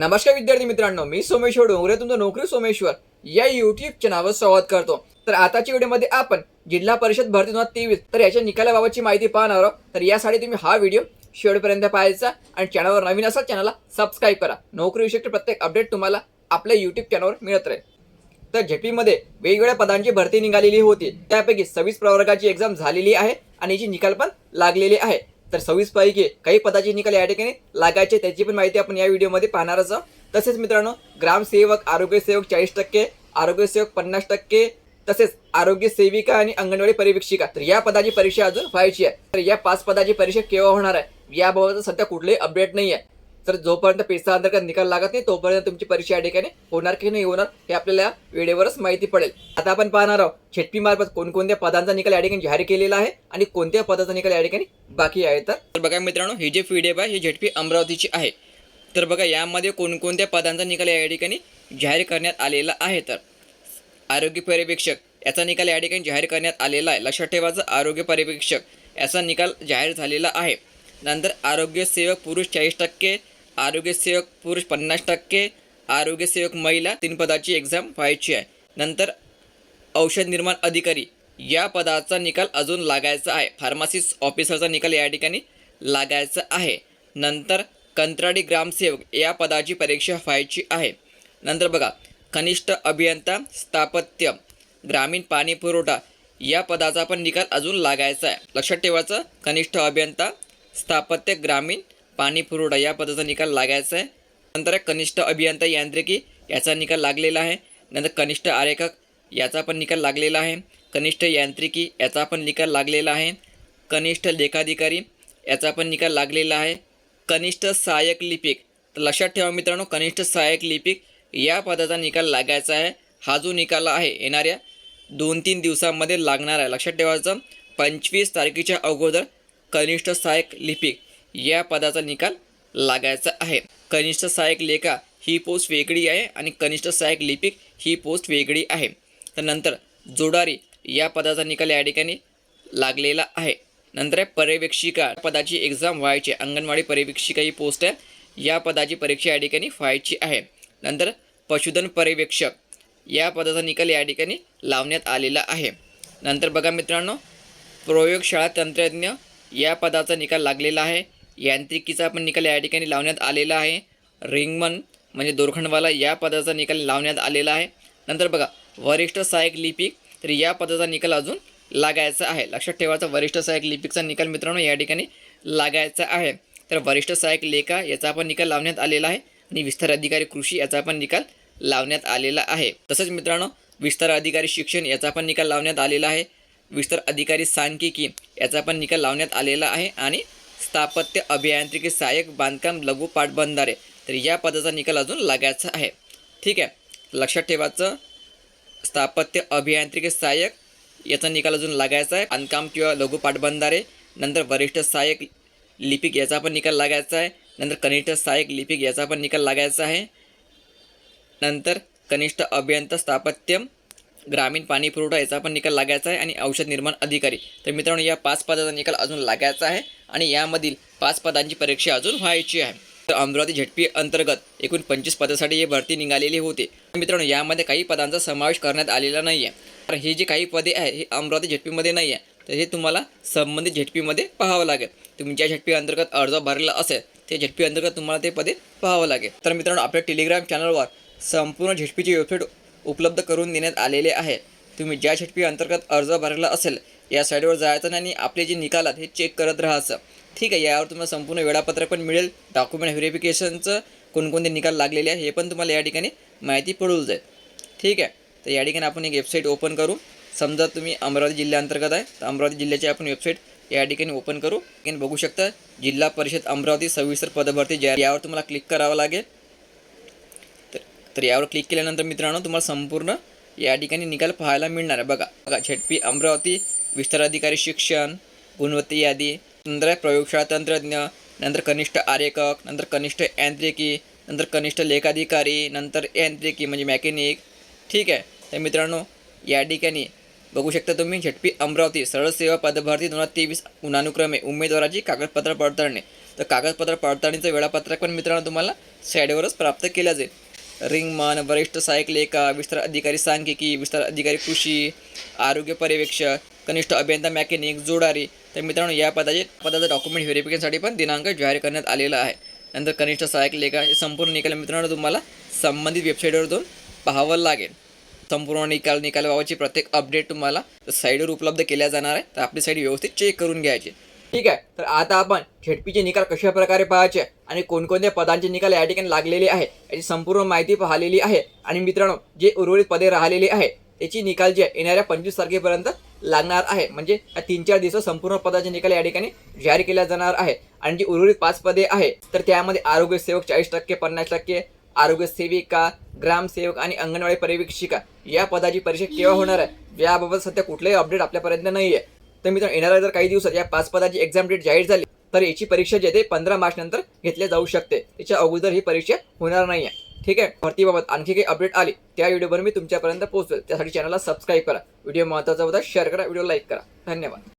नमस्कार विद्यार्थी मित्रांनो मी सोमेश्वर डोंगरे तुमचं नोकरी सोमेश्वर. या युट्यूब चॅनलवर संवाद करतो. तर आताच्या व्हिडिओमध्ये आपण जिल्हा परिषद भरती दोन तेवीस तर याच्या निकालाबाबतची माहिती पाहणार आहोत. तर यासाठी तुम्ही हा व्हिडिओ शेवटपर्यंत पाहायचा आणि चॅनलवर नवीन असाल चॅनलला सबस्क्राईब करा. नोकरी विषयक प्रत्येक अपडेट तुम्हाला आपल्या यूट्यूब चॅनलवर मिळत राहील. तर झेपीमध्ये वेगवेगळ्या पदांची भरती निघालेली होती. त्यापैकी सव्वीस प्रवर्गाची एक्झाम झालेली आहे आणि याची निकाल पण लागलेली आहे. तर सव्वीस पैकी काही पदाचे निकाल या ठिकाणी लागायचे. त्याची पण माहिती आपण या व्हिडिओमध्ये पाहणारच तसेच मित्रांनो ग्रामसेवक आरोग्यसेवक चाळीस टक्के आरोग्यसेवक पन्नास टक्के तसेच आरोग्य सेविका आणि अंगणवाडी परिवीक्षिका. तर या पदाची परीक्षा अजून व्हायची आहे. तर या पाच पदाची परीक्षा केव्हा होणार आहे? याबाबत सध्या कुठलेही अपडेट नाही आहे तर जोपर्यंत पेसा अंतर्गत निकाल लागत नाही तोपर्यंत तुमची परीक्षा या ठिकाणी होणार की नाही होणार हे आपल्याला वेळेवरच माहिती पडेल. आता आपण पाहणार आहोत झेटपी मार्फत कोणकोणत्या पदांचा निकाल या ठिकाणी जाहीर केलेला आहे आणि कोणत्या पदाचा निकाल या ठिकाणी बाकी आहे. तर बघा मित्रांनो ही जे फीडेप डी आहे ही झेटपी अमरावतीची आहे. तर बघा यामध्ये कोणकोणत्या पदांचा निकाल या ठिकाणी जाहीर करण्यात आलेला आहे. तर आरोग्य पर्यवेक्षक याचा निकाल या ठिकाणी जाहीर करण्यात आलेला आहे. लक्षात ठेवायचं आरोग्य पर्यवेक्षक याचा निकाल जाहीर झालेला आहे नंतर आरोग्य सेवक पुरुष चाळीस टक्के आरोग्यसेवक पुरुष पन्नास टक्के आरोग्यसेवक महिला तीन पदाची एक्झाम व्हायची आहे. नंतर औषध निर्माण अधिकारी या पदाचा निकाल अजून लागायचा आहे. फार्मासिस्ट ऑफिसरचा निकाल या ठिकाणी लागायचा आहे. नंतर कंत्राटी ग्रामसेवक या पदाची परीक्षा व्हायची आहे. नंतर बघा कनिष्ठ अभियंता स्थापत्य ग्रामीण पाणी पुरवठा या पदाचा पण निकाल अजून लागायचा आहे. लक्षात ठेवायचं कनिष्ठ अभियंता स्थापत्य ग्रामीण पाणी पुरवठा या पदाचा निकाल लागायचा आहे. नंतर कनिष्ठ अभियंता यांत्रिकी याचा निकाल लागलेला आहे. नंतर कनिष्ठ आरेखक याचा पण निकाल लागलेला आहे. कनिष्ठ यांत्रिकी याचा पण निकाल लागलेला आहे. कनिष्ठ लेखाधिकारी याचा पण निकाल लागलेला आहे. कनिष्ठ सहाय्यक लिपिक तर लक्षात ठेवा मित्रांनो कनिष्ठ सहाय्यक लिपिक या पदाचा निकाल लागायचा आहे. हा जो निकाल आहे येणाऱ्या दोन तीन दिवसांमध्ये लागणार आहे. लक्षात ठेवायचं पंचवीस तारखेच्या अगोदर कनिष्ठ सहाय्यक लिपिक या पदाचा निकाल लागायचा आहे. कनिष्ठ सहाय्यक लेखा ही पोस्ट वेगळी आहे आणि कनिष्ठ सहाय्यक लिपिक ही पोस्ट वेगळी आहे. तर नंतर जोडारी या पदाचा निकाल या ठिकाणी लागलेला आहे. नंतर आहे पर्यवेक्षिका. पदाची एक्झाम व्हायची. अंगणवाडी पर्यवेक्षिका ही पोस्ट आहे. या पदाची परीक्षा या ठिकाणी व्हायची आहे. नंतर पशुधन पर्यवेक्षक या पदाचा निकाल या ठिकाणी लावण्यात आलेला आहे. नंतर बघा मित्रांनो प्रयोगशाळा तंत्रज्ञ या पदाचा निकाल लागलेला आहे. यांत्रिकीचा पण निकाल या ठिकाणी लावण्यात आलेला आहे. रिंगमन म्हणजे दोरखंडवाला या पदाचा निकाल लावण्यात आलेला आहे. नंतर बघा वरिष्ठ सहाय्यक लिपिक तर या पदाचा निकाल अजून लागायचा आहे. लक्षात ठेवायचा वरिष्ठ सहाय्यक लिपिकचा निकाल मित्रांनो या ठिकाणी लागायचा आहे. तर वरिष्ठ सहाय्यक लेखा याचा पण निकाल लावण्यात आलेला आहे आणि विस्तार अधिकारी कृषी याचा पण निकाल लावण्यात आलेला आहे. तसंच मित्रांनो विस्तार अधिकारी शिक्षण याचा पण निकाल लावण्यात आलेला आहे. विस्तार अधिकारी सांख्यिकी याचा पण निकाल लावण्यात आलेला आहे आणि स्थापत्य अभियांत्रिकी सहाय्यक बांधकाम लघु पाटबंधारे तर या पदाचा निकाल अजून लागायचा आहे. ठीक आहे. लक्षात ठेवायचं स्थापत्य अभियांत्रिकी सहाय्यक याचा निकाल अजून लागायचा आहे. बांधकाम किंवा लघु पाटबंधारे नंतर वरिष्ठ सहाय्यक लिपिक याचा पण निकाल लागायचा आहे. नंतर कनिष्ठ सहाय्यक लिपिक याचा पण निकाल लागायचा आहे. नंतर कनिष्ठ अभियंता स्थापत्य ग्रामीण पाणी पुरवठा याचा पण निकाल लागायचा आहे आणि औषध निर्माण अधिकारी. तर मित्रांनो या पाच पदाचा निकाल अजून लागायचा आहे आणि यामधील पाच पदांची परीक्षा अजून व्हायची आहे. तर अमरावती झटपी अंतर्गत एकूण पंचवीस पदासाठी ही भरती निघालेली होती. मित्रांनो यामध्ये काही पदांचा समावेश करण्यात आलेला नाही आहे तर ही जी काही पदे आहे ही अमरावती झटपीमध्ये नाही आहे तर हे तुम्हाला संबंधित झटपीमध्ये पाहावं लागेल. तुम्ही ज्या झटपी अंतर्गत अर्ज भरला असेल ते झटपी अंतर्गत तुम्हाला ते पदे पाहावं लागेल. तर मित्रांनो आपल्या टेलिग्राम चॅनलवर संपूर्ण झटपीची वेबसाईट उपलब्ध करून देण्यात आलेले आहे. तुम्ही ज्या झटपी अंतर्गत अर्ज भरला असेल या साईडवर जायचं आणि आपले जे निकाल आहेत हे चेक करत राहायचं. ठीक आहे यावर तुम्हाला संपूर्ण वेळापत्रक पण मिळेल. डॉक्युमेंट व्हेरिफिकेशनचं कोणकोणते निकाल लागलेले आहे हे पण तुम्हाला या ठिकाणी माहिती पडून जाईल. ठीक आहे तर या ठिकाणी आपण एक वेबसाईट ओपन करू. समजा तुम्ही अमरावती जिल्ह्याअंतर्गत आहे तर अमरावती जिल्ह्याची आपण वेबसाईट या ठिकाणी ओपन करू. बघू शकता जिल्हा परिषद अमरावती सविस्तर पदभरती ज्या यावर तुम्हाला क्लिक करावं लागेल. तर यावर क्लिक केल्यानंतर मित्रांनो तुम्हाला संपूर्ण या ठिकाणी निकाल पाहायला मिळणार आहे. बघा बघा झेडपी अमरावती विस्ताराधिकारी शिक्षण गुणवत्ता यादी नंतर आहे प्रयोगशाळा तंत्रज्ञ नंतर कनिष्ठ आरेखक नंतर कनिष्ठ यांत्रिकी नंतर कनिष्ठ लेखाधिकारी नंतर यांत्रिकी म्हणजे मॅकॅनिक ठीक आहे? तर मित्रांनो या ठिकाणी बघू शकता तुम्ही झटपी अमरावती सरळ सेवा पदभरती दोन हजार तेवीस गुणानुक्रमे उमेदवाराची कागदपत्र पडताळणे. तर कागदपत्र पडताळणीचं वेळापत्रक पण मित्रांनो तुम्हाला साईडवरच प्राप्त केलं जाईल. रिंगमान वरिष्ठ सहाय्यक लेखा विस्तार अधिकारी सांख्यिकी विस्तार अधिकारी कृषी आरोग्य पर्यवेक्षक कनिष्ठ अभियंता मॅकॅनिक जोडारी. तर मित्रांनो या पदाचे पदाचं डॉक्युमेंट व्हेरिफिकेशनसाठी पण दिनांक जाहीर करण्यात आलेला आहे. नंतर कनिष्ठ सहाय्यक लेखा हे संपूर्ण निकाल मित्रांनो तुम्हाला संबंधित वेबसाईटवर जाऊन पाहावं लागेल. संपूर्ण निकाल निकालाबाबतची प्रत्येक अपडेट तुम्हाला साईडवर उपलब्ध केल्या जाणार आहे. तर आपली साईड व्यवस्थित चेक करून घ्यायची. ठीक आहे. तर आता आपण झेडपीचे निकाल कशा प्रकारे पाहायचे आणि कोणकोणत्या पदांचे निकाल या ठिकाणी लागलेले आहे याची संपूर्ण माहिती पाहिलेली आहे. आणि मित्रांनो जे उर्वरित पदे राहिलेली आहे त्याची निकाल जे येणाऱ्या पंचवीस तारखेपर्यंत लागणार आहे. म्हणजे या तीन चार दिवस संपूर्ण पदाचे निकाल या ठिकाणी जाहीर केल्या जाणार आहे. आणि जी उर्वरित पाच पदे आहे तर त्यामध्ये आरोग्य सेवक चाळीस टक्के पन्नास टक्के आरोग्य सेविका ग्रामसेवक आणि अंगणवाडी पर्यवेक्षिका या पदाची परीक्षा केव्हा होणार आहे याबाबत सध्या कुठलंही अपडेट आपल्यापर्यंत नाही आहे तर मित्रांनो येणाऱ्या जर काही दिवसात या पाच पदाची एक्झाम डेट जाहीर झाली तर याची परीक्षा जे ते पंधरा मार्च नंतर घेतल्या जाऊ शकते. त्याच्या अगोदर ही परीक्षा होणार नाही आहे. ठीक आहे? भरतीबाबत आणखी काही अपडेट आली त्या व्हिडिओवर मी तुमच्यापर्यंत पोहोचवेल त्यासाठी चॅनलला सबस्क्राईब करा. व्हिडिओ महत्त्वाचा होता शेअर करा. व्हिडिओ लाईक करा. धन्यवाद.